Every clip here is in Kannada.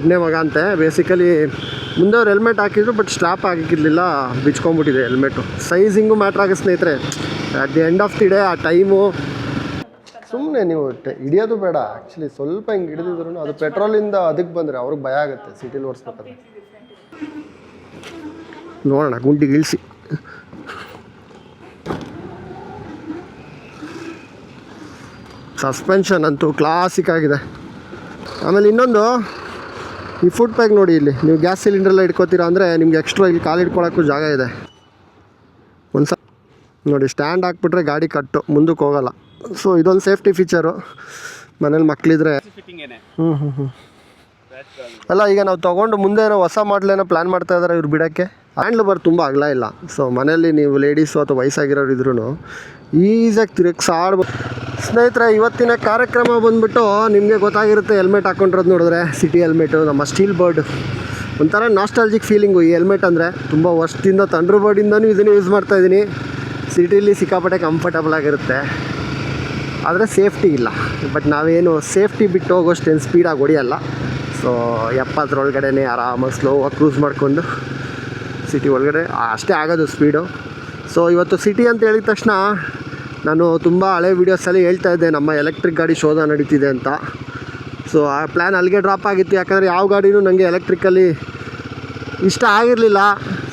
ಒಬ್ಬನೇ ಮಗ ಅಂತೆ. ಬೇಸಿಕಲಿ ಮುಂದೆ ಅವ್ರು ಹೆಲ್ಮೆಟ್ ಹಾಕಿದ್ರು ಬಟ್ ಸ್ಟ್ರಾಪ್ ಹಾಕಿರ್ಲಿಲ್ಲ. ಬಿಚ್ಕೊಂಡ್ಬಿಟ್ಟಿದೆ ಹೆಲ್ಮೆಟು ಸೈಜಿಂಗು ಮ್ಯಾಟ್ರ್ ಆಗ ಸ್ನೇಹಿತರೆ. At the end of the day ಆ ಟೈಮು ಸುಮ್ಮನೆ ನೀವು ಹಿಡಿಯೋದು ಬೇಡ. ಆ್ಯಕ್ಚುಲಿ ಸ್ವಲ್ಪ ಹಿಂಗೆ ಹಿಡಿದಿದ್ರು ಅದು ಪೆಟ್ರೋಲಿಂದ ಅದಕ್ಕೆ ಬಂದರೆ ಅವ್ರಿಗೆ ಭಯ ಆಗುತ್ತೆ ಸಿಟಿಲಿ ಓಡಿಸ್ಬೇಕಾದ್ರೆ. ನೋಡೋಣ, ಗುಂಡಿಗೆ ಇಳಿಸಿ. ಸಸ್ಪೆನ್ಷನ್ ಅಂತೂ ಕ್ಲಾಸಿಕ್ ಆಗಿದೆ. ಆಮೇಲೆ ಇನ್ನೊಂದು ಈ ಫುಡ್ ಪ್ಯಾಕ್ ನೋಡಿ ಇಲ್ಲಿ. ನೀವು ಗ್ಯಾಸ್ ಸಿಲಿಂಡ್ರೆಲ್ಲ ಇಟ್ಕೋತೀರಾ ಅಂದರೆ ನಿಮ್ಗೆ ಎಕ್ಸ್ಟ್ರಾ ಇಲ್ಲಿ ಕಾಲು ಇಟ್ಕೊಳಕ್ಕೂ ಜಾಗ ಇದೆ. ಒಂದು ಸ ನೋಡಿ ಸ್ಟ್ಯಾಂಡ್ ಹಾಕ್ಬಿಟ್ರೆ ಗಾಡಿ ಕಟ್ಟು ಮುಂದಕ್ಕೆ ಹೋಗಲ್ಲ. ಸೊ ಇದೊಂದು ಸೇಫ್ಟಿ ಫೀಚರು ಮನೇಲಿ ಮಕ್ಕಳಿದ್ರೆ ಹ್ಞೂ ಹ್ಞೂ ಹ್ಞೂ ಅಲ್ಲ ಈಗ ನಾವು ತೊಗೊಂಡು ಮುಂದೆ ಏನೋ ಹೊಸ ಮಾಡಲೇನೋ ಪ್ಲ್ಯಾನ್ ಮಾಡ್ತಾ ಇದ್ದಾರೆ ಇವ್ರು ಬಿಡೋಕ್ಕೆ. ಹ್ಯಾಂಡ್ಲ್ ಬಾರ್ ತುಂಬ ಅಗಲ ಇಲ್ಲ. ಸೊ ಮನೆಯಲ್ಲಿ ನೀವು ಲೇಡೀಸು ಅಥವಾ ವಯಸ್ಸಾಗಿರೋರು ಇದ್ರೂ ಈಸಿಯಾಗಿ ತಿರುಗಿಸಾಡ್ಬೋದು ಸ್ನೇಹಿತರೆ, ಇವತ್ತಿನ ಕಾರ್ಯಕ್ರಮ ಬಂದ್ಬಿಟ್ಟು ನಿಮಗೆ ಗೊತ್ತಾಗಿರುತ್ತೆ ಹೆಲ್ಮೆಟ್ ಹಾಕ್ಕೊಂಡಿರೋದು ನೋಡಿದ್ರೆ ಸಿಟಿ ಹೆಲ್ಮೆಟು ನಮ್ಮ ಸ್ಟೀಲ್ ಬರ್ಡ್ ಒಂಥರ ನಾಸ್ಟಾಲ್ಜಿಕ್ ಫೀಲಿಂಗು ಈ ಹೆಲ್ಮೆಟ್ ಅಂದರೆ ತುಂಬ ವರ್ಷದಿಂದ ತಂಡ್ರ ಬರ್ಡಿಂದನೂ ಇದನ್ನು ಯೂಸ್ ಮಾಡ್ತಾಯಿದ್ದೀನಿ ಸಿಟಿಲಿ ಸಿಕ್ಕಾಪಟ್ಟೆ ಕಂಫರ್ಟಬಲ್ ಆಗಿರುತ್ತೆ. ಆದರೆ ಸೇಫ್ಟಿ ಇಲ್ಲ. ಬಟ್ ನಾವೇನು ಸೇಫ್ಟಿ ಬಿಟ್ಟು ಹೋಗೋಷ್ಟೇನು ಸ್ಪೀಡಾಗಿ ಹೊಡಿಯಲ್ಲ. ಸೊ ಎಪ್ಪತ್ತರೊಳಗಡೆನೇ ಆರಾಮಾಗಿ ಸ್ಲೋವಾಗಿ ಕ್ರೂಸ್ ಮಾಡಿಕೊಂಡು ಸಿಟಿ ಒಳಗಡೆ ಅಷ್ಟೇ ಆಗೋದು ಸ್ಪೀಡು ಸೊ ಇವತ್ತು ಸಿಟಿ ಅಂತ ಹೇಳಿದ ತಕ್ಷಣ ನಾನು ತುಂಬ ಹಳೆ ವೀಡಿಯೋಸಲ್ಲಿ ಹೇಳ್ತಾ ಇದ್ದೆ, ನಮ್ಮ ಎಲೆಕ್ಟ್ರಿಕ್ ಗಾಡಿ ಶೋಧ ನಡೀತಿದೆ ಅಂತ. ಸೊ ಆ ಪ್ಲ್ಯಾನ್ ಅಲ್ಲಿಗೆ ಡ್ರಾಪ್ ಆಗಿತ್ತು, ಯಾಕಂದರೆ ಯಾವ ಗಾಡಿನೂ ನನಗೆ ಎಲೆಕ್ಟ್ರಿಕಲ್ಲಿ ಇಷ್ಟ ಆಗಿರಲಿಲ್ಲ.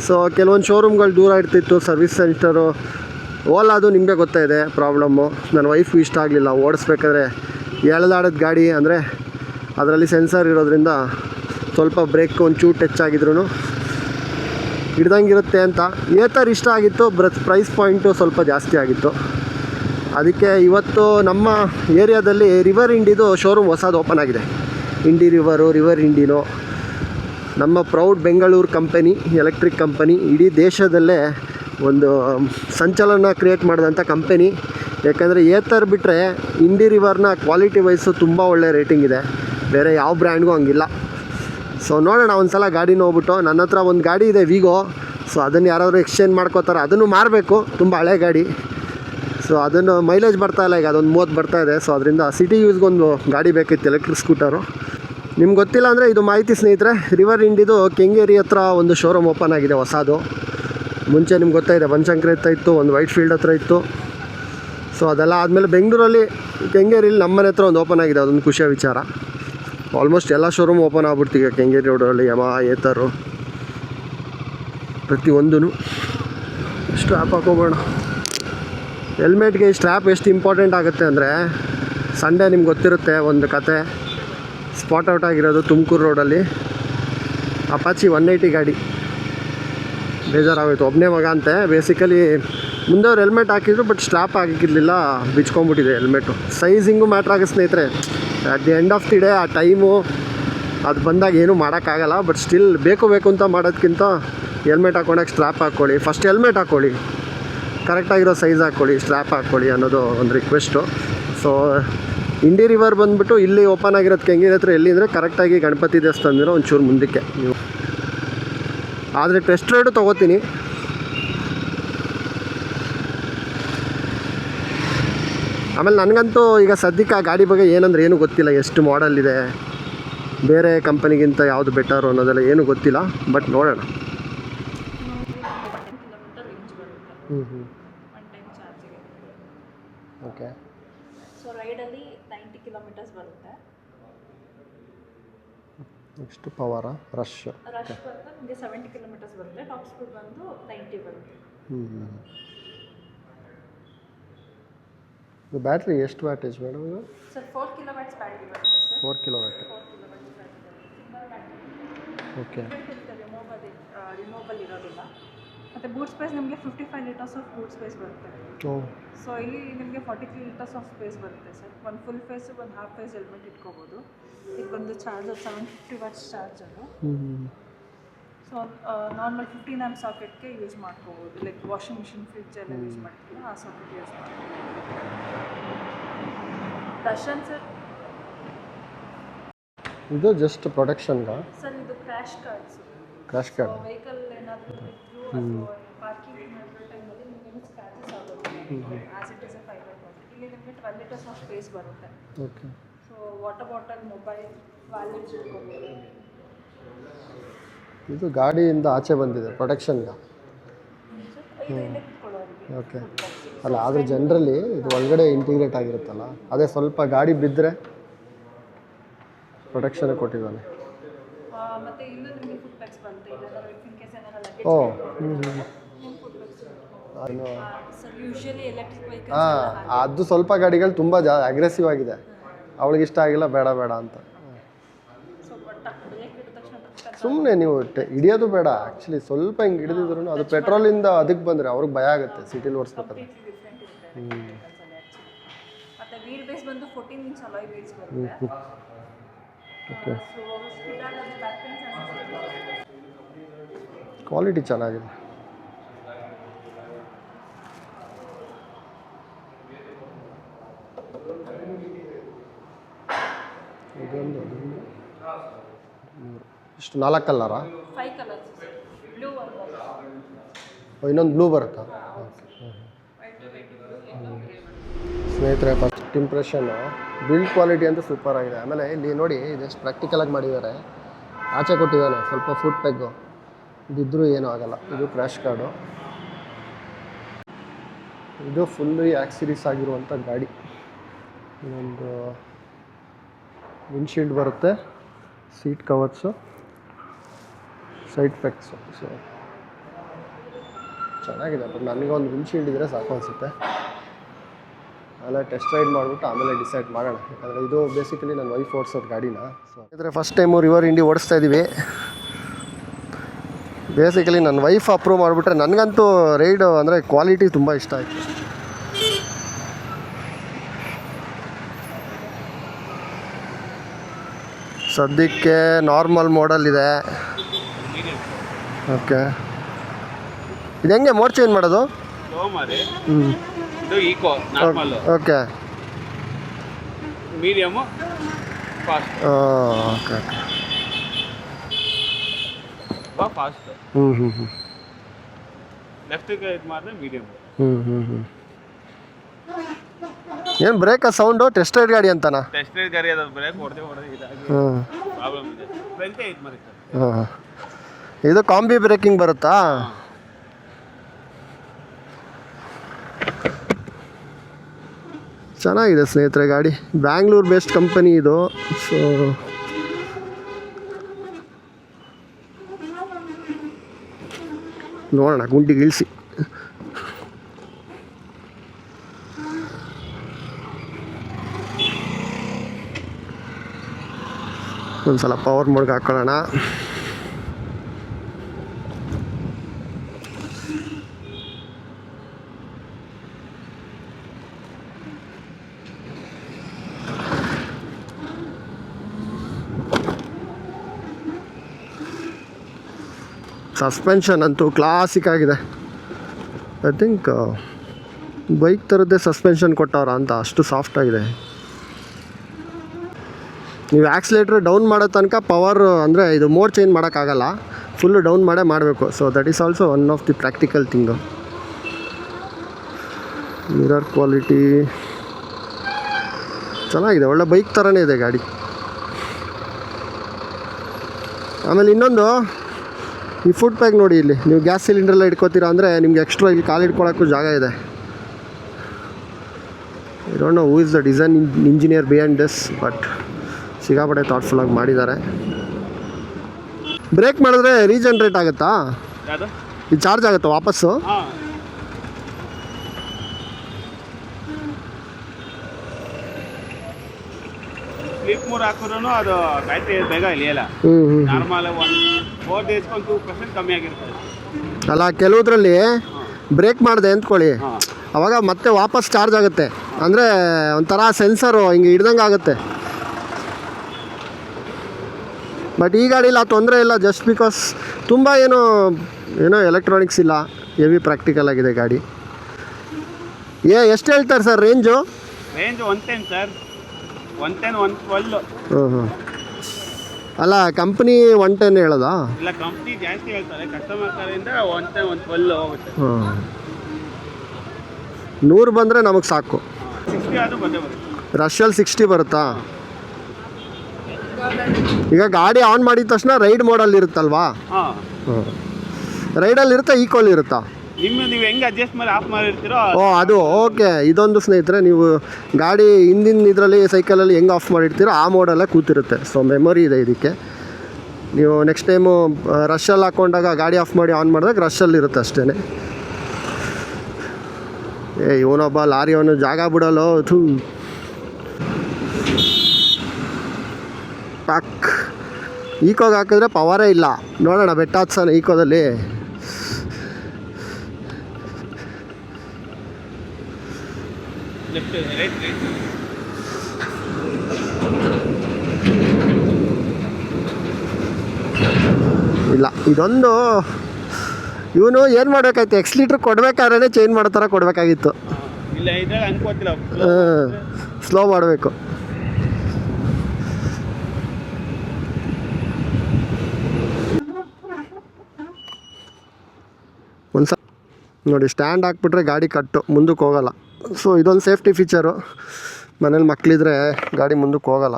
ಸೊ ಕೆಲವೊಂದು ಶೋರೂಮ್ಗಳು ದೂರ ಇರ್ತಿತ್ತು ಸರ್ವಿಸ್ ಸೆಂಟರು ಓಲಾದು ನಿಮಗೆ ಗೊತ್ತಾಯಿದೆ ಪ್ರಾಬ್ಲಮ್ಮು ನನ್ನ ವೈಫು ಇಷ್ಟ ಆಗಲಿಲ್ಲ, ಓಡಿಸ್ಬೇಕಾದ್ರೆ ಎಳೆದಾಡೋದು ಗಾಡಿ, ಅಂದರೆ ಅದರಲ್ಲಿ ಸೆನ್ಸರ್ ಇರೋದ್ರಿಂದ ಸ್ವಲ್ಪ ಬ್ರೇಕ್ ಒಂಚೂರು ಟಚ್ ಆಗಿದ್ರು ಹಿಡ್ದಂಗಿರುತ್ತೆ ಅಂತ ಏತರ್ ಇಷ್ಟ ಆಗಿತ್ತು ಬ್ರತ್ ಪ್ರೈಸ್ ಪಾಯಿಂಟು ಸ್ವಲ್ಪ ಜಾಸ್ತಿ ಆಗಿತ್ತು. ಅದಕ್ಕೆ ಇವತ್ತು ನಮ್ಮ ಏರಿಯಾದಲ್ಲಿ ರಿವರ್ ಇಂಡಿದು ಶೋರೂಮ್ ಹೊಸದು ಓಪನ್ ಆಗಿದೆ. ಇಂಡಿ ರಿವರು ರಿವರ್ ಇಂಡಿನೋ ನಮ್ಮ proud Bengaluru company electric company ಇಡೀ ದೇಶದಲ್ಲೇ ಒಂದು ಸಂಚಲನ ಕ್ರಿಯೇಟ್ ಮಾಡಿದಂಥ ಕಂಪನಿ ಯಾಕಂದರೆ ಏತರ್ ಬಿಟ್ಟರೆ ಇಂಡಿ ರಿವರ್ನ ಕ್ವಾಲಿಟಿ ವೈಸು ತುಂಬ ಒಳ್ಳೆ ರೇಟಿಂಗ್ ಇದೆ. ಬೇರೆ ಯಾವ ಬ್ರ್ಯಾಂಡ್ಗೂ ಹಂಗಿಲ್ಲ. ಸೊ ನೋಡೋಣ ಒಂದು ಸಲ ಗಾಡಿನ ಹೋಗ್ಬಿಟ್ಟು. ನನ್ನ ಹತ್ರ ಒಂದು ಗಾಡಿ ಇದೆ ವಿಗೋ ಸೊ ಅದನ್ನು ಯಾರಾದರೂ ಎಕ್ಸ್ಚೇಂಜ್ ಮಾಡ್ಕೋತಾರೆ. ಅದನ್ನು ಮಾರಬೇಕು. ತುಂಬ ಹಳೆ ಗಾಡಿ. ಸೊ ಅದನ್ನು ಮೈಲೇಜ್ ಬರ್ತಾ ಇಲ್ಲ, ಈಗ ಅದೊಂದು ಮೂವತ್ತು ಬರ್ತಾ ಇದೆ. ಸೊ ಅದರಿಂದ ಸಿಟಿ ಯೂಸ್ಗೊಂದು ಗಾಡಿ ಬೇಕಿತ್ತು ಎಲೆಕ್ಟ್ರಿಕ್ ಸ್ಕೂಟರು ನಿಮ್ಗೆ ಗೊತ್ತಿಲ್ಲ ಅಂದರೆ ಇದು ಮಾಹಿತಿ ಸ್ನೇಹಿತರೆ ರಿವರ್ ಇಂಡಿದು ಕೆಂಗೇರಿ ಹತ್ರ ಒಂದು ಶೋರೂಮ್ ಓಪನ್ ಆಗಿದೆ ಹೊಸದು. ಮುಂಚೆ ನಿಮ್ಗೆ ಗೊತ್ತಾಯಿದೆ ಬನಶಂಕರಿ ಹತ್ರ ಇತ್ತು, ಒಂದು ವೈಟ್ ಫೀಲ್ಡ್ ಹತ್ರ ಇತ್ತು. ಸೊ ಅದೆಲ್ಲ ಆದಮೇಲೆ ಬೆಂಗಳೂರಲ್ಲಿ, ಕೆಂಗೇರಿಲಿ ನಮ್ಮನೆ ಹತ್ರ ಒಂದು ಓಪನ್ ಆಗಿದೆ, ಅದೊಂದು ಖುಷಿಯ ವಿಚಾರ. ಆಲ್ಮೋಸ್ಟ್ ಎಲ್ಲ ಶೋರೂಮ್ ಓಪನ್ ಆಗ್ಬಿಡ್ತು ಈಗ ಕೆಂಗೇರಿ ರೋಡಲ್ಲಿ ಯಮ ಏತರು. ಪ್ರತಿಯೊಂದೂ ಸ್ಟ್ರ್ಯಾಪ್ ಹಾಕೋಬೋಣ ಹೆಲ್ಮೆಟ್ಗೆ ಸ್ಟ್ರ್ಯಾಪ್ ಎಷ್ಟು ಇಂಪಾರ್ಟೆಂಟ್ ಆಗುತ್ತೆ ಅಂದರೆ ಸಂಡೇ ನಿಮ್ಗೆ ಗೊತ್ತಿರುತ್ತೆ ಒಂದು ಕತೆ. ಸ್ಪಾಟ್ ಔಟ್ ಆಗಿರೋದು ತುಮಕೂರು ರೋಡಲ್ಲಿ ಅಪಾಚಿ ಒನ್ ಏಯ್ಟಿ ಗಾಡಿ. ಬೇಜಾರಾಗೋಯ್ತು. ಒಬ್ಬನೇ ಮಗ ಅಂತೆ. ಬೇಸಿಕಲಿ ಮುಂದೆ ಅವ್ರು ಹೆಲ್ಮೆಟ್ ಹಾಕಿದ್ರು ಬಟ್ ಸ್ಟ್ರಾಪ್ ಹಾಕಿರಲಿಲ್ಲ, ಬಿಚ್ಕೊಂಡ್ಬಿಟ್ಟಿದೆ ಹೆಲ್ಮೆಟು ಸೈಜಿಂಗು ಮ್ಯಾಟ್ರ್ ಆಗ ಸ್ನೇಹಿತರೆ. At the end of the day ಆ ಟೈಮು ಅದು ಬಂದಾಗ ಏನೂ ಮಾಡೋಕ್ಕಾಗಲ್ಲ ಬಟ್ ಸ್ಟಿಲ್ ಬೇಕು ಬೇಕು ಅಂತ ಮಾಡೋದಕ್ಕಿಂತ ಹೆಲ್ಮೆಟ್ ಹಾಕೊಂಡಾಗ ಸ್ಟ್ರಾಪ್ ಹಾಕ್ಕೊಳ್ಳಿ ಫಸ್ಟ್ ಹೆಲ್ಮೆಟ್ ಹಾಕ್ಕೊಳ್ಳಿ ಕರೆಕ್ಟಾಗಿರೋ ಸೈಜ್ ಹಾಕ್ಕೊಳ್ಳಿ ಸ್ಟ್ರ್ಯಾಪ್ ಹಾಕ್ಕೊಳ್ಳಿ ಅನ್ನೋದು ಒಂದು ರಿಕ್ವೆಸ್ಟು ಸೊ ಇಂಡಿ ರಿವರ್ ಬಂದುಬಿಟ್ಟು ಇಲ್ಲಿ ಓಪನ್ ಆಗಿರೋದು ಕೆಂಗೇರಿ ಹತ್ರ ಎಲ್ಲಿ ಅಂದರೆ ಕರೆಕ್ಟಾಗಿ ಗಣಪತಿ ದೇವಸ್ಥಾನದಿಂದ ಒಂಚೂರು ಮುಂದಕ್ಕೆ. ನೀವು ಆದರೆ ಟೆಸ್ಟ್ ರೈಡು ತೊಗೋತೀನಿ. ಆಮೇಲೆ ನನಗಂತೂ ಈಗ ಸದ್ಯಕ್ಕೆ ಆ ಗಾಡಿ ಬಗ್ಗೆ ಏನಂದ್ರೆ ಏನೂ ಗೊತ್ತಿಲ್ಲ ಎಷ್ಟು ಮಾಡಲ್ ಇದೆ ಬೇರೆ ಕಂಪನಿಗಿಂತ ಯಾವುದು ಬೆಟರು ಅನ್ನೋದೆಲ್ಲ ಏನೂ ಗೊತ್ತಿಲ್ಲ ಬಟ್ ನೋಡೋಣ. ಹ್ಞೂ ಹ್ಞೂ ಓಕೆ ಸೊ ರೈಡಲ್ಲಿ ನೈಂಟಿ ಕಿಲೋಮೀಟರ್ಸ್ ಬರುತ್ತೆ. ನೆಕ್ಸ್ಟ್ ಪವರ ರಶ್ ರಶ್ ಬಂದು ನಿಮಗೆ ಸೆವೆಂಟಿ ಕಿಲೋಮೀಟರ್ಸ್ ಬರುತ್ತೆ ಟಾಪ್ ಸ್ಪೀಡ್ ಬಂದು ನೈಂಟಿ ಬರುತ್ತೆ. ಹ್ಞೂ ಇದು ಬ್ಯಾಟ್ರಿ ಎಷ್ಟು ವ್ಯಾಟೇಜ್ ಮೇಡಮ್ ಇದು? Sir four kilo watts battery ಬರುತ್ತೆ sir four kilowatt four kilowatts battery okay removal removal ಇರೋದಿಲ್ಲ. ಮತ್ತು ಬೂಟ್ ಸ್ಪೇಸ್ ನಿಮಗೆ fifty five litres of boot space ಬರುತ್ತೆ ಸೊ ಇಲ್ಲಿ ನಿಮಗೆ forty three litres of space ಬರುತ್ತೆ ಸರ್ ಒಂದು ಫುಲ್ ಫೇಸ್ ಒಂದು ಹಾಫ್ ಫೇಸ್ ಹೆಲ್ಮೆಟ್ ಇಟ್ಕೋಬೋದು. ಒಂದು charger seven fifty watts charger so normal fifteen amp ಸಾಕೆಟ್ಗೆ use ಮಾಡ್ಕೋಬೋದು. ಲೈಕ್ ವಾಷಿಂಗ್ ಮಿಷಿನ್ ಫ್ರಿಡ್ಜ್ ಎಲ್ಲ ಯೂಸ್ ಮಾಡ್ತೀವಿ ಆ ಸಾಕೆಟ್ ಯೂಸ್ ಮಾಡ್ತೀವಿ ದರ್ಶನ್ ಸರ್ ಇದು ಜಸ್ಟ್ ಪ್ರೊಡಕ್ಷನ್ಗ ಸರ್ ಇದು crash guards crash so guard vehicle ಏನಾದರೂ ಬಿದ್ದು ಅಥವಾ ಪಾರ್ಕಿಂಗ್ ಮಾಡೋ ಟೈಮಲ್ಲಿ ನಿಮಗೆ ಸ್ಕ್ರಾಚಸ್ ಆಗೋದು as it is a fibre bottle ಇಲ್ಲಿ ನಿಮಗೆ ಟ್ವೆಲ್ ಲೀಟರ್ಸ್ ಆಫ್ ಸ್ಪೇಸ್ ಬರುತ್ತೆ. Okay so water bottle mobile wallets ಇಟ್ಕೋಬೋದು. ಇದು ಗಾಡಿಯಿಂದ ಆಚೆ ಬಂದಿದೆ ಪ್ರೊಟೆಕ್ಷನ್ಗೆ ಓಕೆ ಅಲ್ಲ ಆದರೆ ಜನರಲಿ ಇದು ಒಳಗಡೆ ಇಂಟಿಗ್ರೇಟ್ ಆಗಿರುತ್ತಲ್ಲ ಅದೇ ಸ್ವಲ್ಪ ಗಾಡಿ ಬಿದ್ದರೆ ಪ್ರೊಟೆಕ್ಷನ್ ಕೊಟ್ಟಿದ್ದಾನೆ. ಓ ಹ್ಞೂ ಹ್ಞೂ ಹಾಂ ಅದು ಸ್ವಲ್ಪ ಗಾಡಿಗಳು ತುಂಬ ಜಾ ಅಗ್ರೆಸಿವ್ ಆಗಿದೆ. ಅವಳಿಗೆ ಇಷ್ಟ ಆಗಿಲ್ಲ ಬೇಡ ಬೇಡ ಅಂತ ಸ್ವಲ್ಪ ಟಕ್ ಬ್ರೇಕ್ ಹಿಡಿದ ತಕ್ಷಣ ಟಕ್ ಟಕ್ ಸುಮ್ಮನೆ ನೀವು ಹಿಡಿಯೋದು ಬೇಡ. ಆ್ಯಕ್ಚುಲಿ ಸ್ವಲ್ಪ ಹಿಂಗೆ ಹಿಡಿದಿದ್ರು ಅದು ಪೆಟ್ರೋಲಿಂದ ಅದಕ್ಕೆ ಬಂದರೆ ಅವ್ರಿಗೆ ಭಯ ಆಗುತ್ತೆ ಸಿಟಿಲಿ ಓಡಿಸ್ಬೇಕಾದ್ರೆ ಹ್ಞೂ ಓಕೆ ಕ್ವಾಲಿಟಿ ಚೆನ್ನಾಗಿದೆ. ಇದೊಂದು ಇಷ್ಟು ನಾಲ್ಕು ಕಲರ ಫೈವ್ ಕಲರ್ಸ್ ಬ್ಲೂ ಇನ್ನೊಂದು ಬ್ಲೂ ಬರುತ್ತಾ? ಸ್ನೇಹಿತರೆ ಫಸ್ಟ್ ಇಂಪ್ರೆಷನ್ನು ಬಿಲ್ಡ್ ಕ್ವಾಲಿಟಿ ಅಂತೂ ಸೂಪರ್ ಆಗಿದೆ. ಆಮೇಲೆ ಇಲ್ಲಿ ನೋಡಿ ಇದೆಷ್ಟು ಪ್ರಾಕ್ಟಿಕಲಾಗಿ ಮಾಡಿದ್ದಾರೆ. ಆಚೆ ಕೊಟ್ಟಿದ್ದಾನೆ ಸ್ವಲ್ಪ ಫುಡ್ ಪೆಗ್ಗು ಬಿದ್ದರೂ ಏನೂ ಆಗಲ್ಲ. ಇದು ಕ್ರ್ಯಾಶ್ ಕಾರ್ಡು ಇದು ಫುಲ್ಲು ಆಕ್ಸಿರೀಸ್ ಆಗಿರುವಂಥ ಗಾಡಿ. ಇನ್ನೊಂದು ವಿಂಡ್ಶೀಲ್ಡ್ ಬರುತ್ತೆ. Seat covers side effects so ಚೆನ್ನಾಗಿದೆ ಬಟ್ ಒಂದು ವಿಂಡ್ಶೀಲ್ಡ್ ಇದ್ದರೆ ಸಾಕು ಅನಿಸುತ್ತೆ. ಆಮೇಲೆ ಟೆಸ್ಟ್ ರೈಡ್ ಮಾಡಿಬಿಟ್ಟು ಆಮೇಲೆ ಡಿಸೈಡ್ ಮಾಡೋಣ. ಯಾಕಂದರೆ ಇದು ಬೇಸಿಕಲಿ ನನ್ನ ವೈಫ್ ಓಡಿಸೋದು ಗಾಡಿನ ಸೊ ಅಂದರೆ ಫಸ್ಟ್ ಟೈಮು ರಿವರ್ ಇಂಡಿ ಓಡಿಸ್ತಾ ಇದ್ದೀವಿ ಬೇಸಿಕಲಿ ನನ್ನ ವೈಫ್ ಅಪ್ರೂವ್ ಮಾಡಿಬಿಟ್ರೆ ನನಗಂತೂ ರೈಡು ಅಂದರೆ ಕ್ವಾಲಿಟಿ ತುಂಬ ಇಷ್ಟ ಆಯಿತು. ಸದ್ಯಕ್ಕೆ ನಾರ್ಮಲ್ ಮಾಡಲ್ ಇದೆ. ಓಕೆ. ಇದು ಹೆಂಗೆ ಮೋಡ್ ಚೇಂಜ್ ಮಾಡೋದು? ಮಾರಿ ಹ್ಞೂ ಇದು eco normal okay. Medium fast okay okay. Fast ಹ್ಞೂ ಹ್ಞೂ ಹ್ಞೂ ಲೆಫ್ಟಿಗೆ ಇದು ಮಾಡಿದ್ರೆ ಮೀಡಿಯಮ್ ಹ್ಞೂ ಹ್ಞೂ ಹ್ಞೂ ಏನು ಬ್ರೇಕಾ ಸೌಂಡು ಟೆಸ್ಟ್ ರೈಡ್ ಗಾಡಿ ಅಂತಾನೆ? ಟೆಸ್ಟ್ ರೈಡ್ ಗಾಡಿ ಅದು ಬ್ರೇಕ್ ಹೊಡೆದೇ ಹೊಡೆದು ಇದಾಗಿ. ಪ್ರಾಬ್ಲಮ್ ಇದೆ. ಫ್ರಂಟೇ ಇದು ಮಾಡಿ ಸರ್. ಹಾಂ. ಇದು ಕಾಂಬಿ ಬ್ರೇಕಿಂಗ್ ಬರುತ್ತಾ? ಚೆನ್ನಾಗಿದೆ ಸ್ನೇಹಿತರೆ ಗಾಡಿ. ಬ್ಯಾಂಗ್ಳೂರ್ ಬೇಸ್ಡ್ ಕಂಪನಿ ಇದು. ಸೊ ನೋಡೋಣ, ಗುಂಡಿಗೆ ಇಳಿಸಿ. ಒಂದ್ಸಲ ಪವರ್ ಮೋಡ್ಗೆ ಹಾಕೊಳ್ಳೋಣ. ಸಸ್ಪೆನ್ಷನ್ ಅಂತೂ ಕ್ಲಾಸಿಕ್ ಆಗಿದೆ. ಐ ಥಿಂಕ್ ಬೈಕ್ ಥರದ್ದೇ ಸಸ್ಪೆನ್ಷನ್ ಕೊಟ್ಟವ್ರ ಅಂತ ಅಷ್ಟು ಸಾಫ್ಟ್ ಆಗಿದೆ. ನೀವು ಆಕ್ಸಿಲೇಟ್ರ್ ಡೌನ್ ಮಾಡೋ ತನಕ ಪವರ್ ಅಂದರೆ ಇದು ಮೋಡ್ ಚೇಂಜ್ ಮಾಡೋಕ್ಕಾಗಲ್ಲ. ಫುಲ್ ಡೌನ್ ಮಾಡೇ ಮಾಡಬೇಕು. So that is also one of the practical thing mirror quality ಚೆನ್ನಾಗಿದೆ. ಒಳ್ಳೆ ಬೈಕ್ ಥರನೇ ಇದೆ ಗಾಡಿ. ಆಮೇಲೆ ಇನ್ನೊಂದು ಈ ಫುಡ್ ಪ್ಯಾಕ್ ನೋಡಿ ಇಲ್ಲಿ. ನೀವು ಗ್ಯಾಸ್ ಸಿಲಿಂಡ್ರೆಲ್ಲ ಇಟ್ಕೋತೀರಾ ಅಂದರೆ ನಿಮ್ಗೆ ಎಕ್ಸ್ಟ್ರಾ ಇಲ್ಲಿ ಕಾಲು ಇಟ್ಕೊಳ್ಳೋಕ್ಕೂ ಜಾಗ ಇದೆ. I don't know who is the design engineer beyond this but thoughtful ಥಾಟ್ಫುಲ್ಲಾಗಿ ಮಾಡಿದ್ದಾರೆ. ಬ್ರೇಕ್ ಮಾಡಿದ್ರೆ ರೀಜನ್ರೇಟ್ ಆಗುತ್ತಾ? ಇದು ಚಾರ್ಜ್ ಆಗುತ್ತಾ ವಾಪಸ್ಸು? ಮೂರು ಹಾಕಿದ್ರು ಅದು ಬ್ಯಾಟ್ರಿ ಬೇಗ ಇಳಿಯಲ್ಲ. ಹ್ಞೂ ಹ್ಞೂ ನಾರ್ಮಲ್ ಒನ್ ಫೋರ್ ಡೇಸ್ಗೆ ಒಂದು ಟೂ ಪರ್ಸೆಂಟ್ ಕಮ್ಮಿ ಆಗಿರ್ತದೆ. ಅಲ್ಲ ಕೆಲವುದ್ರಲ್ಲಿ ಬ್ರೇಕ್ ಮಾಡಿದೆ ಅಂದ್ಕೊಳ್ಳಿ ಅವಾಗ ಮತ್ತೆ ವಾಪಸ್ ಚಾರ್ಜ್ ಆಗುತ್ತೆ. ಅಂದರೆ ಒಂಥರ ಸೆನ್ಸರು ಹಿಂಗೆ ಹಿಡ್ದಂಗೆ ಆಗುತ್ತೆ. ಬಟ್ ಈ ಗಾಡಿ ಆ ತೊಂದರೆ ಇಲ್ಲ ಜಸ್ಟ್ ಬಿಕಾಸ್ ತುಂಬ ಏನು ಏನೋ ಎಲೆಕ್ಟ್ರಾನಿಕ್ಸ್ ಇಲ್ಲ ಹೆವಿ ಪ್ರಾಕ್ಟಿಕಲ್ ಆಗಿದೆ ಗಾಡಿ. ಏ ಎಷ್ಟು ಹೇಳ್ತಾರೆ sir range range one ten sir one ten one twelve ಹ್ಞೂ ಹ್ಞೂ ಅಲ್ಲ ಕಂಪ್ನಿ ಒನ್ ಟೆನ್ ಹೇಳೋದಾ? ಇಲ್ಲ ಕಂಪ್ನಿ ಜಾಸ್ತಿ ಹೇಳ್ತಾರೆ. ಕಸ್ಟಮರ್ ಕಡೆಯಿಂದ ಒನ್ ಟೆನ್ ಒನ್ ಟ್ವೆಲ್ ಹೋಗುತ್ತೆ. ಹಾಂ ನೂರು ಬಂದರೆ ನಮಗೆ ಸಾಕು. ಸಿಕ್ಸ್ಟಿ ಆದರೂ ಬಂದೇ ಬರುತ್ತೆ. ರಷ್ಯಲ್ಲಿ ಸಿಕ್ಸ್ಟಿ ಬರುತ್ತಾ? ಈಗ ಗಾಡಿ ಆನ್ ಮಾಡಿದ ತಕ್ಷಣ ರೈಡ್ ಮೋಡಲ್ಲಿ ಇರುತ್ತಲ್ವಾ ಹಾಂ. ರೈಡಲ್ಲಿ ಇರುತ್ತಾ ಈಕ್ವಲ್ ಇರುತ್ತಾ? ಆಫ್ ಮಾಡಿರ್ತೀರೋ ಓ, ಅದು, ಓಕೆ. ಇದೊಂದು ಸ್ನೇಹಿತರೆ, ನೀವು ಗಾಡಿ ಹಿಂದಿನ ಇದರಲ್ಲಿ ಸೈಕಲಲ್ಲಿ ಹೆಂಗೆ ಆಫ್ ಮಾಡಿರ್ತೀರೋ ಆ ಮೋಡಲ್ಲೇ ಕೂತಿರುತ್ತೆ. ಸೊ ಮೆಮೊರಿ ಇದೆ ಇದಕ್ಕೆ. ನೀವು ನೆಕ್ಸ್ಟ್ ಟೈಮು ರಶಲ್ಲಿ ಹಾಕ್ಕೊಂಡಾಗ ಗಾಡಿ ಆಫ್ ಮಾಡಿ ಆನ್ ಮಾಡಿದಾಗ ರಶಲ್ಲಿ ಇರುತ್ತೆ ಅಷ್ಟೇ ಏ, ಇವನೊಬ್ಬ ಲಾರಿ ಅವನು ಜಾಗ ಬಿಡಲ್ಲೋ, ಥೂ. ಪಾಕ್. ಈಕೋಗೆ ಹಾಕಿದ್ರೆ ಪವರೇ ಇಲ್ಲ. ನೋಡೋಣ, ಬೆಟ್ಟ ಹತ್ಸೋಣ ಈಕೋದಲ್ಲಿ ಲೆಫ್ಟ್ ರೈಟ್ ರೈಟ್ ಇಲ್ಲ ಇದೊಂದು ಇವನು ಏನು ಮಾಡಬೇಕಾಯ್ತು? ಎಕ್ಸ್ ಲೀಟ್ರ್ ಕೊಡ್ಬೇಕಾದ್ರೆ ಚೇಂಜ್ ಮಾಡೋ ಥರ ಕೊಡಬೇಕಾಗಿತ್ತು. ಇಲ್ಲ ಇದ್ರಲ್ಲಿ ಅನ್ಕೋತಿಲ್ಲ. ಸ್ಲೋ ಮಾಡಬೇಕು. ಒಂದು ಸ ನೋಡಿ ಸ್ಟ್ಯಾಂಡ್ ಹಾಕ್ಬಿಟ್ರೆ ಗಾಡಿ ಕಟ್ಟು ಮುಂದಕ್ಕೆ ಹೋಗಲ್ಲ. ಸೊ ಇದೊಂದು ಸೇಫ್ಟಿ ಫೀಚರು ಮನೇಲಿ ಮಕ್ಕಳಿದ್ರೆ ಗಾಡಿ ಮುಂದಕ್ಕೆ ಹೋಗಲ್ಲ.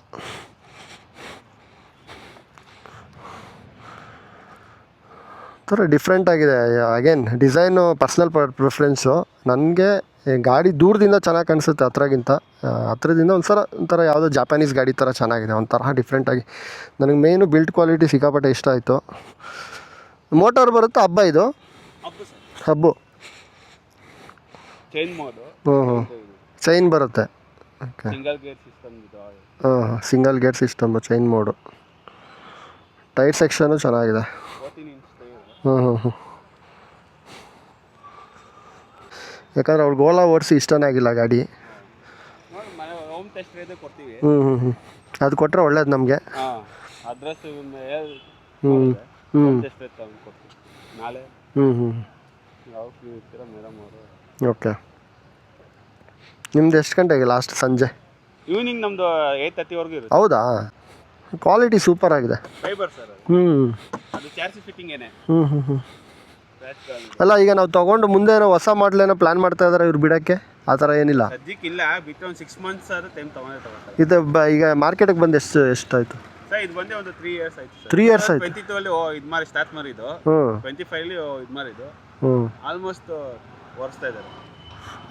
ಥರ ಡಿಫ್ರೆಂಟ್ ಆಗಿದೆ. ಅಗೇನ್ ಡಿಸೈನು ಪರ್ಸ್ನಲ್ ಪ್ರಿಫ್ರೆನ್ಸು ನನಗೆ ಗಾಡಿ ದೂರದಿಂದ ಚೆನ್ನಾಗಿ ಕಾಣಿಸುತ್ತೆ ಹತ್ರಗಿಂತ. ಹತ್ರದಿಂದ ಒಂದು ಸಲ ಒಂಥರ ಯಾವುದೋ ಜಾಪಾನೀಸ್ ಗಾಡಿ ಥರ ಚೆನ್ನಾಗಿದೆ. ಒಂಥರ ಡಿಫ್ರೆಂಟಾಗಿ ನನಗೆ ಮೇಯ್ನು ಬಿಲ್ಟ್ ಕ್ವಾಲಿಟಿ ಸಿಕ್ಕಾಪಟ್ಟೆ ಇಷ್ಟ ಆಯಿತು. ಮೋಟಾರ್ ಬರುತ್ತೆ? ಹಬ್ಬ ಇದು? ಹಬ್ಬು ಹ್ಞೂ ಹ್ಞೂ ಚೈನ್ ಬರುತ್ತೆ. ಓಕೆ ಸಿಂಗಲ್ ಗೇರ್ ಸಿಸ್ಟಮ್ ಇದು ಹಾಂ single gear system chain mode tyre section ಚೆನ್ನಾಗಿದೆ. ಹ್ಞೂ ಹ್ಞೂ ಹ್ಞೂ ಯಾಕಂದ್ರೆ ಅವ್ರಿಗೆ ಓಲಾ ಓಡಿಸಿ ಇಷ್ಟನೇ ಆಗಿಲ್ಲ ಗಾಡಿ. ಹ್ಞೂ ಹ್ಞೂ ಹ್ಞೂ ಅದು ಕೊಟ್ಟರೆ ಒಳ್ಳೇದು ನಮಗೆ. ಹ್ಞೂ ಹ್ಞೂ ಹ್ಞೂ ಹ್ಞೂ ಓಕೆ ನಿಮ್ದು ಎಷ್ಟು ಗಂಟೆಗೆ ಲಾಸ್ಟ್ ಸಂಜೆ? ಈವ್ನಿಂಗ್ ನಮ್ಮದು ಏಯ್ಟ್ ತರ್ಟಿವರೆಗೂ ಇರುತ್ತೆ. ಹೌದಾ? ಕ್ವಾಲಿಟಿ ಸೂಪರ್ ಆಗಿದೆ. ಫೈಬರ್ ಸರ್ ಅದು. ಹ್ಞೂ ಅದು ಚಾರ್ಜ್ ಫಿಟ್ಟಿಂಗ್ ಏನೇ. ಹ್ಞೂ ಹ್ಞೂ ಹ್ಞೂ ಅಲ್ಲ ಈಗ ನಾವು ತಗೊಂಡು ಮುಂದೆ ಏನೋ ಹೊಸ ಮಾಡ್ಲೇನೋ ಪ್ಲ್ಯಾನ್ ಮಾಡ್ತಾ ಇದ್ದಾರೆ ಇವ್ರು ಬಿಡೋಕ್ಕೆ? ಆ ಥರ ಏನಿಲ್ಲ? ಸದ್ಯಕ್ಕೆ ಇಲ್ಲ ಬಿಟ್ಟು ಒಂದು ಸಿಕ್ಸ್ ಮಂತ್ಸ್ ಸರ್ ಟೈಮ್ ತಗೊಂಡೇ ತಗೋತಾರೆ. ಇದು ಬ ಈಗ ಮಾರ್ಕೆಟಿಗೆ ಬಂದು ಎಷ್ಟು ಎಷ್ಟಾಯಿತು? ಸರ್ ಇದು ಬಂದೇ ಒಂದು ತ್ರೀ ಇಯರ್ಸ್ ಆಯ್ತು ಸರ್ ತ್ರೀ ಇಯರ್ಸ್ ಆಯಿತು? ಟ್ವೆಂಟಿ ಟೂ ಅಲ್ಲಿ ಇದು ಮಾಡಿ ಸ್ಟಾರ್ಟ್ ಮಾಡಿದ್ದು ಹ್ಞೂ ಟ್ವೆಂಟಿ ಫೈವ್ಲಿ ಇದು ಮಾರಿದ್ದು. ಹ್ಞೂ ಆಲ್ಮೋಸ್ಟ್ ಒರೆಸ್ತಾ ಇದ್ದಾರೆ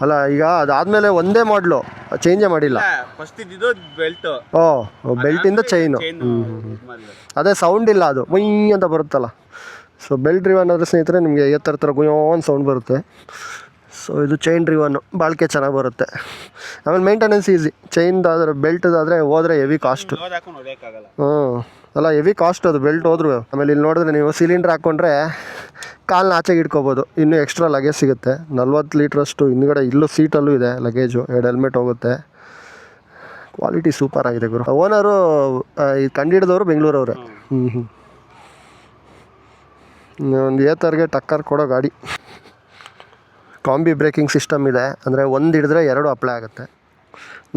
ಅಲ್ಲ ಈಗ ಅದಾದ್ಮೇಲೆ ಒಂದೇ ಮಾಡ್ಲು ಚೇಂಜೇ ಮಾಡಿಲ್ಲ. ಫಸ್ಟ್ ಇದ್ದಿದ್ದು ಬೆಲ್ಟ್ ಓ ಬೆಲ್ಟಿಂದ ಚೈನು ಚೈನ್ ಅದೇ ಸೌಂಡ್ ಇಲ್ಲ ಅದು. ಮೈ ಅಂತ ಬರುತ್ತಲ್ಲ. ಸೊ ಬೆಲ್ಟ್ ರಿವನ್ ಆದರೆ ಸ್ನೇಹಿತರೆ ನಿಮಗೆ ಎತ್ತರ ಥರ ಗುಯೋ ಅಂತ ಸೌಂಡ್ ಬರುತ್ತೆ. ಸೊ ಇದು ಚೈನ್ ಡ್ರಿವನ್ನು ಬಾಳಿಕೆ ಚೆನ್ನಾಗಿ ಬರುತ್ತೆ. ಆಮೇಲೆ ಮೇಂಟೆನೆನ್ಸ್ ಈಸಿ ಚೈನ್ದಾದ್ರೆ ಬೆಲ್ಟ್ದಾದರೆ ಹೋದರೆ ಹೆವಿ ಕಾಸ್ಟು ಹ್ಞೂ ಅಲ್ಲ ಹೆವಿ ಕಾಸ್ಟ್ ಅದು ಬೆಲ್ಟ್ ಹೋದ್ರು. ಆಮೇಲೆ ಇಲ್ಲಿ ನೋಡಿದ್ರೆ ನೀವು ಸಿಲಿಂಡ್ರ್ ಹಾಕ್ಕೊಂಡ್ರೆ ಕಾಲನ್ನ ಆಚೆಗೆ ಇಟ್ಕೋಬೋದು. ಇನ್ನೂ ಎಕ್ಸ್ಟ್ರಾ ಲಗೇಜ್ ಸಿಗುತ್ತೆ. ನಲ್ವತ್ತು ಲೀಟ್ರಷ್ಟು ಹಿಂದ್ಗಡೆ ಇಲ್ಲೂ ಸೀಟಲ್ಲೂ ಇದೆ ಲಗೇಜು ಎರಡು ಹೆಲ್ಮೆಟ್ ಹೋಗುತ್ತೆ. ಕ್ವಾಲಿಟಿ ಸೂಪರ್ ಆಗಿದೆ ಗುರು. ಓನರು ಇದು ಕಂಡಿಡಿದವರು ಬೆಂಗಳೂರವ್ರೆ ಹ್ಞೂ ಹ್ಞೂ ಒಂದು ಏತರ್ಗೆ ಟಕ್ಕರ್ ಕೊಡೋ ಗಾಡಿ. ಕಾಂಬಿ ಬ್ರೇಕಿಂಗ್ ಸಿಸ್ಟಮ್ ಇದೆ. ಅಂದರೆ ಒಂದು ಹಿಡಿದ್ರೆ ಎರಡು ಅಪ್ಲೈ ಆಗುತ್ತೆ.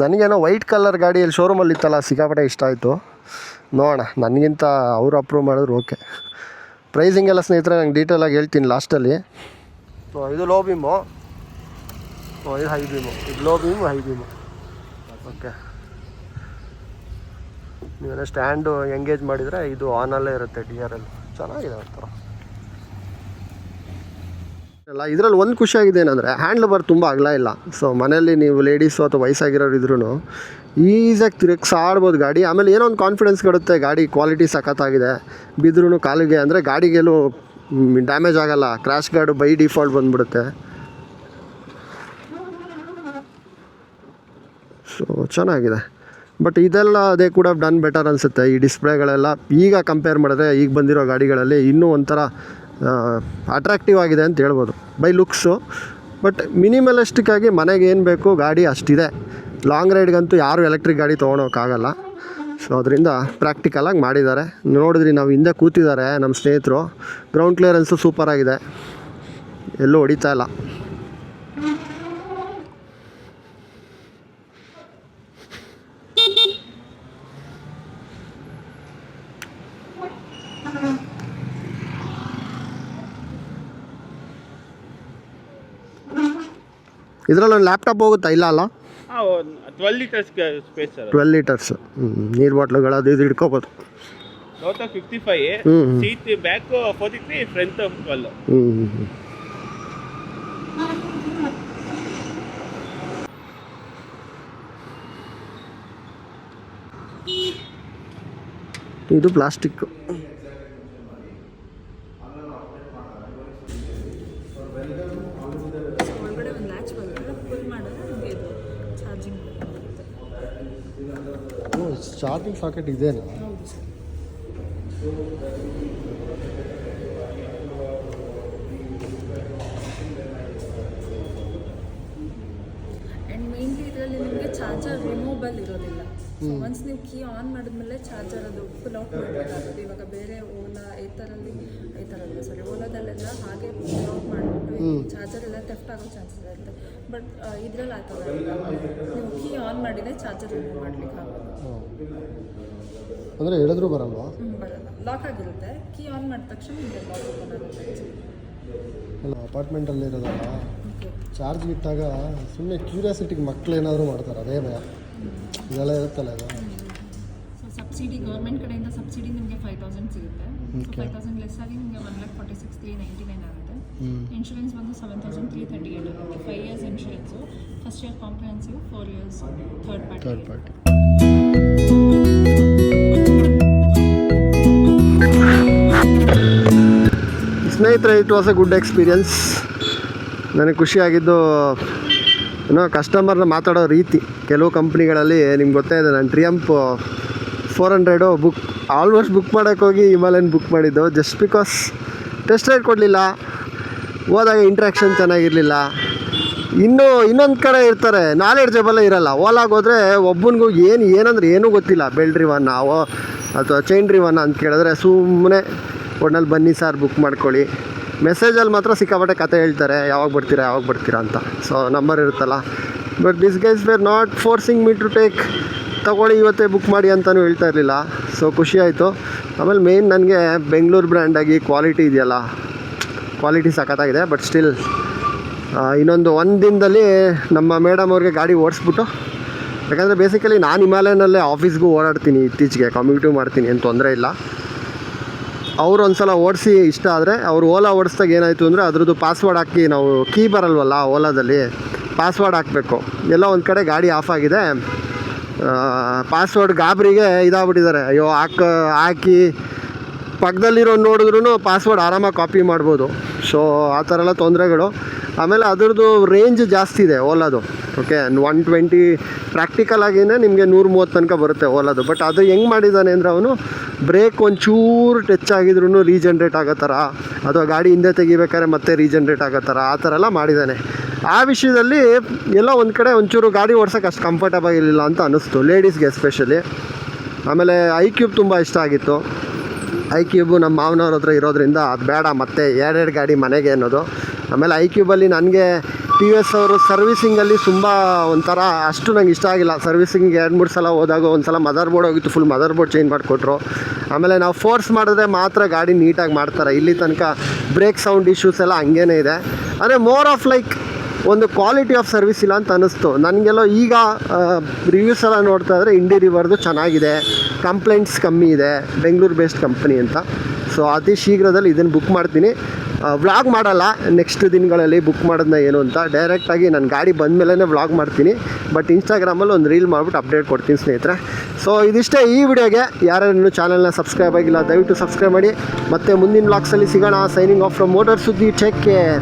ನನಗೇನೋ ವೈಟ್ ಕಲರ್ ಗಾಡಿಯಲ್ಲಿ ಶೋರೂಮಲ್ಲಿ ಇತ್ತಲ್ಲ, ಸಿಕ್ಕಾಪಟ್ಟೆ ಇಷ್ಟ ಆಯಿತು. ನೋಡೋಣ, ನನಗಿಂತ ಅವರು ಅಪ್ರೂವ್ ಮಾಡಿದ್ರು ಓಕೆ ಪ್ರೈಸಿಂಗ್ ಎಲ್ಲ ಸ್ನೇಹಿತರೆ, ನಂಗೆ ಡೀಟೇಲಾಗಿ ಹೇಳ್ತೀನಿ ಲಾಸ್ಟಲ್ಲಿ ಸೊ ಇದು ಲೋ ಬೀಮು ಸೊ ಇದು ಹೈ ಬೀಮು ಇದು low beam high beam okay ನೀವೇನೋ ಸ್ಟ್ಯಾಂಡು ಎಂಗೇಜ್ ಮಾಡಿದರೆ ಇದು ಆನಲ್ಲೇ ಇರುತ್ತೆ ಡಿ ಆರ್ ಎಲ್ ಚೆನ್ನಾಗಿದೆ ಒಂಥರ. ಅಲ್ಲ, ಇದರಲ್ಲಿ ಒಂದು ಖುಷಿಯಾಗಿದೆ ಏನಂದರೆ ಹ್ಯಾಂಡ್ಲ್ ಬಾರ್ ತುಂಬ ಅಗಲ ಇಲ್ಲ. ಸೊ ಮನೆಯಲ್ಲಿ ನೀವು ಲೇಡೀಸು ಅಥವಾ ವಯಸ್ಸಾಗಿರೋರು ಇದ್ರೂ ಈಸಿಯಾಗಿ ತಿರುಗಿಸಾಡ್ಬೋದು ಗಾಡಿ. ಆಮೇಲೆ ಏನೋ ಒಂದು ಕಾನ್ಫಿಡೆನ್ಸ್ ಕೊಡುತ್ತೆ, ಗಾಡಿ ಕ್ವಾಲಿಟಿ ಸಖತ್ತಾಗಿದೆ. ಬಿದ್ರೂ ಕಾಲಿಗೆ ಅಂದರೆ ಗಾಡಿಗೆಲ್ಲೂ ಡ್ಯಾಮೇಜ್ ಆಗಲ್ಲ. ಕ್ರ್ಯಾಶ್ ಗಾರ್ಡು ಬೈ ಡಿಫಾಲ್ಟ್ ಬಂದ್ಬಿಡುತ್ತೆ. ಸೊ ಚೆನ್ನಾಗಿದೆ. ಬಟ್ ಇದೆಲ್ಲ ಅದೇ ಕೂಡ ಡನ್ ಬೆಟರ್ ಅನಿಸುತ್ತೆ. ಈ ಡಿಸ್ಪ್ಲೇಗಳೆಲ್ಲ ಈಗ ಕಂಪೇರ್ ಮಾಡಿದ್ರೆ ಈಗ ಬಂದಿರೋ ಗಾಡಿಗಳಲ್ಲಿ ಇನ್ನೂ ಒಂಥರ ಅಟ್ರಾಕ್ಟಿವ್ ಆಗಿದೆ ಅಂತ ಹೇಳ್ಬೋದು ಬೈ ಲುಕ್ಸು ಬಟ್ ಮಿನಿಮಲಿಸ್ಟಿಕ್ಕಾಗಿ ಮನೆಗೆ ಏನು ಬೇಕು, ಗಾಡಿ ಅಷ್ಟಿದೆ. ಲಾಂಗ್ ರೈಡ್ಗಂತೂ ಯಾರೂ ಎಲೆಕ್ಟ್ರಿಕ್ ಗಾಡಿ ತೊಗೊಳೋಕ್ಕಾಗಲ್ಲ ಸೊ ಅದರಿಂದ ಪ್ರಾಕ್ಟಿಕಲಾಗಿ ಮಾಡಿದ್ದಾರೆ. ನೋಡಿದ್ರಿ ನಾವು ಹಿಂದೆ ಕೂತಿದ್ದಾರೆ ನಮ್ಮ ಸ್ನೇಹಿತರು. ಗ್ರೌಂಡ್ ಕ್ಲಿಯರೆನ್ಸು ಸೂಪರಾಗಿದೆ ಎಲ್ಲೂ ಹೊಡಿತಾ ಇಲ್ಲ. ಇದರಲ್ಲಿ ಒಂದು ಲ್ಯಾಪ್ಟಾಪ್ ಹೋಗುತ್ತಾ? ಇಲ್ಲ ಅಲ್ಲ? Twelve litres space sir twelve litres ನೀರು ಬಾಟ್ಲುಗಳು ಅದು ಇದು ಇಟ್ಕೋಬೋದು total fifty five. Seat back forty three front twelve ಇದು ಪ್ಲಾಸ್ಟಿಕ್ ಸೊ ಒಳಗಡೆ ಒಂದು ಲ್ಯಾಚ್ ಬರುತ್ತೆ ಫುಲ್ ಮಾಡಿದ್ರೆ ನಿಮಗೆ ಇದು ಚಾರ್ಜಿಂಗ್ ಬರುತ್ತೆ ಚಾರ್ಜಿಂಗ್ ಸಾಕೆಟ್ ಇದೇನಾ? ಹೌದು ಸರ್ ಮೇನ್ಲಿ ಇದರಲ್ಲಿ ನಿಮಗೆ ಚಾರ್ಜರ್ ರಿಮೂವಬಲ್ ಇರೋದಿಲ್ಲ. ಸೊ ಒನ್ಸ್ ನೀವು ಕೀ ಆನ್ ಮಾಡಿದ್ಮೇಲೆ ಚಾರ್ಜರ್ ಅದು ಫುಲ್ ಔಟ್ ಮಾಡಬೇಕಾಗುತ್ತೆ. ಇವಾಗ ಬೇರೆ ಓಲಾ ಈ ಥರಲ್ಲಿ ಈ ಥರ ಅಲ್ಲ ಸಾರಿ ಓಲಾದಲ್ಲೆಲ್ಲ ಹಾಗೆ ಫುಲ್ ಔಟ್ ಮಾಡಿಬಿಟ್ಟು ಚಾರ್ಜರ್ ಎಲ್ಲ ತೆಫ್ಟ್ ಆಗೋ ಚಾನ್ಸಸ್ ಇರುತ್ತೆ. ಬಟ್ ಇದರಲ್ಲಿ ಆ ಥರ ನೀವು ಕೀ ಆನ್ ಮಾಡಿದರೆ ಚಾರ್ಜರ್ ರಿಮೂವ್ ಮಾಡ್ಲಿಕ್ಕೆ ಆಗಲ್ಲ ಅಂದರೆ ಹೇಳಿದ್ರು ಬರಲ್ವಾ? ಬರಲ್ಲ. ಲಾಕ್ ಆಗಿರುತ್ತೆ. ಕೀ ಆನ್ ಮಾಡಿದ ತಕ್ಷಣ ನಿಮಗೆ ಲಾಕ್ ಓಪನ್ ಆಗುತ್ತೆ. ಅಲ್ಲ ಅಪಾರ್ಟ್ಮೆಂಟಲ್ಲಿ ಇರೋದಲ್ಲ ಚಾರ್ಜ್ ಇಟ್ಟಾಗ ಸುಮ್ಮನೆ ಕ್ಯೂರಿಯಾಸಿಟಿಗೆ ಮಕ್ಕಳು ಏನಾದರೂ ಮಾಡ್ತಾರೆ ಅದೇ ಭಯ. ಇದೆಲ್ಲ ಇರುತ್ತಲ್ಲ ಇದು? ಸೊ ಸಬ್ಸಿಡಿ ಗೌರ್ಮೆಂಟ್ ಕಡೆಯಿಂದ ಸಬ್ಸಿಡಿ ನಿಮಗೆ ಫೈವ್ ತೌಸಂಡ್ ಸಿಗುತ್ತೆ. ಸೊ ಫೈವ್ ತೌಸಂಡ್ ಲೆಸ್ ಆಗಿ ನಿಮಗೆ one lakh forty six three ninety nine ಆಗುತ್ತೆ ಇನ್ಶೂರೆನ್ಸ್ ಬಂದು seven thousand three thirty eight ಆಗುತ್ತೆ. Five years insurance first year comprehensive four years third party third party ಸ್ನೇಹಿತರೆ it was a good experience ನನಗೆ ಖುಷಿಯಾಗಿದ್ದು ಏನೋ ಕಸ್ಟಮರ್ನ ಮಾತಾಡೋ ರೀತಿ. ಕೆಲವು ಕಂಪ್ನಿಗಳಲ್ಲಿ ನಿಮ್ಗೆ ಗೊತ್ತೇ ಇದೆ, ನಾನು Triumph four hundred book almost book ಮಾಡೋಕ್ಕೋಗಿ Himalayan book ಮಾಡಿದ್ದು. ಜಸ್ಟ್ ಬಿಕಾಸ್ ಟೆಸ್ಟ್ ರೈಡ್ ಕೊಡಲಿಲ್ಲ, ಹೋದಾಗ ಇಂಟ್ರ್ಯಾಕ್ಷನ್ ಚೆನ್ನಾಗಿರಲಿಲ್ಲ. ಇನ್ನೂ ಇನ್ನೊಂದು ಕಡೆ ಇರ್ತಾರೆ ನಾಲೆಡ್ಜಬಲ್ಲೇ ಇರಲ್ಲ. ಓಲಾಗ ಹೋದರೆ ಒಬ್ಬನಿಗೂ ಏನು, ಏನಂದ್ರೆ ಏನೂ ಗೊತ್ತಿಲ್ಲ. ಬೆಳ್ರಿ ವನ್ನ ಅಥವಾ ಚೈನ್ ರಿವನ್ನ ಅಂತ ಕೇಳಿದ್ರೆ ಸುಮ್ಮನೆ ಒಟ್ನಲ್ಲಿ ಬನ್ನಿ ಸರ್ ಬುಕ್ ಮಾಡ್ಕೊಳ್ಳಿ. ಮೆಸೇಜಲ್ಲಿ ಮಾತ್ರ ಸಿಕ್ಕಾಪಟ್ಟೆ ಕತೆ ಹೇಳ್ತಾರೆ, ಯಾವಾಗ ಬರ್ತೀರಾ ಯಾವಾಗ ಬರ್ತೀರಾ ಅಂತ. ಸೊ ನಂಬರ್ ಇರುತ್ತಲ್ಲ. But this guys were not forcing me to take ತಗೊಳ್ಳಿ, ಇವತ್ತೇ ಬುಕ್ ಮಾಡಿ ಅಂತಲೂ ಹೇಳ್ತಾ ಇರಲಿಲ್ಲ. ಸೊ ಖುಷಿ ಆಯಿತು. ಆಮೇಲೆ ಮೇಯ್ನ್ ನನಗೆ ಬೆಂಗಳೂರು ಬ್ರ್ಯಾಂಡಾಗಿ ಕ್ವಾಲಿಟಿ ಇದೆಯಲ್ಲ. ಕ್ವಾಲಿಟಿ ಸಖತ್ತಾಗಿದೆ ಬಟ್ ಸ್ಟಿಲ್ ಇನ್ನೊಂದು ಒಂದು ದಿನದಲ್ಲಿ ನಮ್ಮ ಮೇಡಮ್ ಅವ್ರಿಗೆ ಗಾಡಿ ಓಡಿಸ್ಬಿಟ್ಟು, ಯಾಕಂದರೆ ಬೇಸಿಕಲಿ ನಾನು ಹಿಮಾಲಯನಲ್ಲೇ ಆಫೀಸ್ಗೂ ಓಡಾಡ್ತೀನಿ ಇತ್ತೀಚೆಗೆ ಕಮ್ಯೂಟಿವ್ ಮಾಡ್ತೀನಿ, ಏನು ತೊಂದರೆ ಇಲ್ಲ. ಅವ್ರು ಒಂದು ಸಲ ಓಡಿಸಿ ಇಷ್ಟ ಆದರೆ ಅವ್ರು ಓಲಾ ಓಡಿಸ್ದಾಗ ಏನಾಯಿತು ಅಂದರೆ ಅದ್ರದ್ದು ಪಾಸ್ವರ್ಡ್ ಹಾಕಿ ನಾವು ಕೀ ಬರಲ್ವಲ್ಲ ಓಲಾದಲ್ಲಿ ಪಾಸ್ವರ್ಡ್ ಹಾಕಬೇಕು. ಎಲ್ಲ ಒಂದು ಕಡೆ ಗಾಡಿ ಆಫ್ ಆಗಿದೆ. ಪಾಸ್ವರ್ಡ್ ಗಾಬರಿಗೆ ಇದಾಗ್ಬಿಟ್ಟಿದ್ದಾರೆ. ಅಯ್ಯೋ, ಹಾಕ, ಹಾಕಿ ಪಕ್ಕದಲ್ಲಿರೋ ನೋಡಿದ್ರೂ ಪಾಸ್ವರ್ಡ್ ಆರಾಮಾಗಿ ಕಾಪಿ ಮಾಡ್ಬೋದು. ಸೊ ಆ ಥರ ಎಲ್ಲ ತೊಂದರೆಗಳು. ಆಮೇಲೆ ಅದರದ್ದು ರೇಂಜ್ ಜಾಸ್ತಿ ಇದೆ ಓಲಾದು. ಓಕೆ ಒನ್ ಟ್ವೆಂಟಿ ಪ್ರಾಕ್ಟಿಕಲ್ ಆಗಿನೇ ನಿಮಗೆ ನೂರ ಮೂವತ್ತು ತನಕ ಬರುತ್ತೆ ಓಲಾದು. ಬಟ್ ಅದು ಹೆಂಗೆ ಮಾಡಿದ್ದಾನೆ ಅಂದರೆ ಅವನು ಬ್ರೇಕ್ ಒಂಚೂರು ಟಚ್ ಆಗಿದ್ರೂ ರೀಜನ್ರೇಟ್ ಆಗೋ ಥರ ಅಥವಾ ಗಾಡಿ ಹಿಂದೆ ತೆಗಿಬೇಕಾದ್ರೆ ಮತ್ತೆ ರೀಜನ್ರೇಟ್ ಆಗೋ ಥರ ಆ ಥರ ಎಲ್ಲ ಮಾಡಿದ್ದಾನೆ ಆ ವಿಷಯದಲ್ಲಿ ಎಲ್ಲ ಒಂದು ಕಡೆ ಒಂಚೂರು ಗಾಡಿ ಓಡ್ಸೋಕೆ ಅಷ್ಟು ಕಂಫರ್ಟಬಲ್ ಇರಲಿಲ್ಲ ಅಂತ ಅನ್ನಿಸ್ತು. ಲೇಡೀಸ್ಗೆ ಎಸ್ಪೆಷಲಿ ಆಮೇಲೆ ಐ ಕ್ಯೂಬ್ ತುಂಬ ಇಷ್ಟ ಆಗಿತ್ತು. ಐ ಕ್ಯೂಬು ನಮ್ಮ ಮಾವನವ್ರ ಹತ್ರ ಇರೋದ್ರಿಂದ ಅದು ಬೇಡ, ಮತ್ತೆ ಎರಡೆರಡು ಗಾಡಿ ಮನೆಗೆ ಅನ್ನೋದು. ಆಮೇಲೆ ಐ ಕ್ಯೂಬಲ್ಲಿ ನನಗೆ ಪಿ ವಿ ಎಸ್ ಅವರು ಸರ್ವಿಸಿಂಗಲ್ಲಿ ತುಂಬ ಒಂಥರ ಅಷ್ಟು ನಂಗೆ ಇಷ್ಟ ಆಗಿಲ್ಲ. ಸರ್ವಿಸಿಂಗ್ ಎರಡು, ಮೂರು ಸಲ ಹೋದಾಗ ಒಂದು ಸಲ ಮದರ್ ಬೋರ್ಡ್ ಹೋಗಿತ್ತು ಫುಲ್ ಮದರ್ ಬೋರ್ಡ್ ಚೇಂಜ್ ಮಾಡಿಕೊಟ್ರು. ಆಮೇಲೆ ನಾವು ಫೋರ್ಸ್ ಮಾಡಿದ್ರೆ ಮಾತ್ರ ಗಾಡಿ ನೀಟಾಗಿ ಮಾಡ್ತಾರೆ. ಇಲ್ಲಿ ತನಕ ಬ್ರೇಕ್ ಸೌಂಡ್ ಇಶ್ಯೂಸ್ ಎಲ್ಲ ಹಂಗೇನೇ ಇದೆ. ಅಂದರೆ ಮೋರ್ ಆಫ್ ಲೈಕ್ ಒಂದು ಕ್ವಾಲಿಟಿ ಆಫ್ ಸರ್ವಿಸ್ ಇಲ್ಲ ಅಂತ ಅನ್ನಿಸ್ತು ನನಗೆಲ್ಲೋ ಈಗ ರಿವ್ಯೂಸ್ ಎಲ್ಲ ನೋಡ್ತಾ ಇದ್ರೆ ಇಂಡಿ ರಿವರ್ದು ಚೆನ್ನಾಗಿದೆ. ಕಂಪ್ಲೇಂಟ್ಸ್ ಕಮ್ಮಿ ಇದೆ. ಬೆಂಗಳೂರು ಬೇಸ್ಡ್ ಕಂಪ್ನಿ ಅಂತ. ಸೊ ಅತಿ ಶೀಘ್ರದಲ್ಲಿ ಇದನ್ನು ಬುಕ್ ಮಾಡ್ತೀನಿ. ವ್ಲಾಗ್ ಮಾಡಲ್ಲ. ನೆಕ್ಸ್ಟ್ ದಿನಗಳಲ್ಲಿ ಬುಕ್ ಮಾಡೋದನ್ನ ಏನು ಅಂತ. ಡೈರೆಕ್ಟಾಗಿ ನಾನು ಗಾಡಿ ಬಂದ ಮೇಲೇ ವ್ಲಾಗ್ ಮಾಡ್ತೀನಿ ಬಟ್ ಇನ್ಸ್ಟಾಗ್ರಾಮಲ್ಲಿ ಒಂದು ರೀಲ್ ಮಾಡಿಬಿಟ್ಟು ಅಪ್ಡೇಟ್ ಕೊಡ್ತೀನಿ ಸ್ನೇಹಿತರೆ. ಸೊ ಇದಿಷ್ಟೇ ಈ ವಿಡಿಯೋಗೆ. ಯಾರ್ಯಾರು ಚಾನಲ್ನ ಸಬ್ಸ್ಕ್ರೈಬ್ ಆಗಿಲ್ಲ, ದಯವಿಟ್ಟು ಸಬ್ಸ್ಕ್ರೈಬ್ ಮಾಡಿ. ಮತ್ತೆ ಮುಂದಿನ ವ್ಲಾಗ್ಸಲ್ಲಿ ಸಿಗೋಣ. Signing off from motor Suddi take care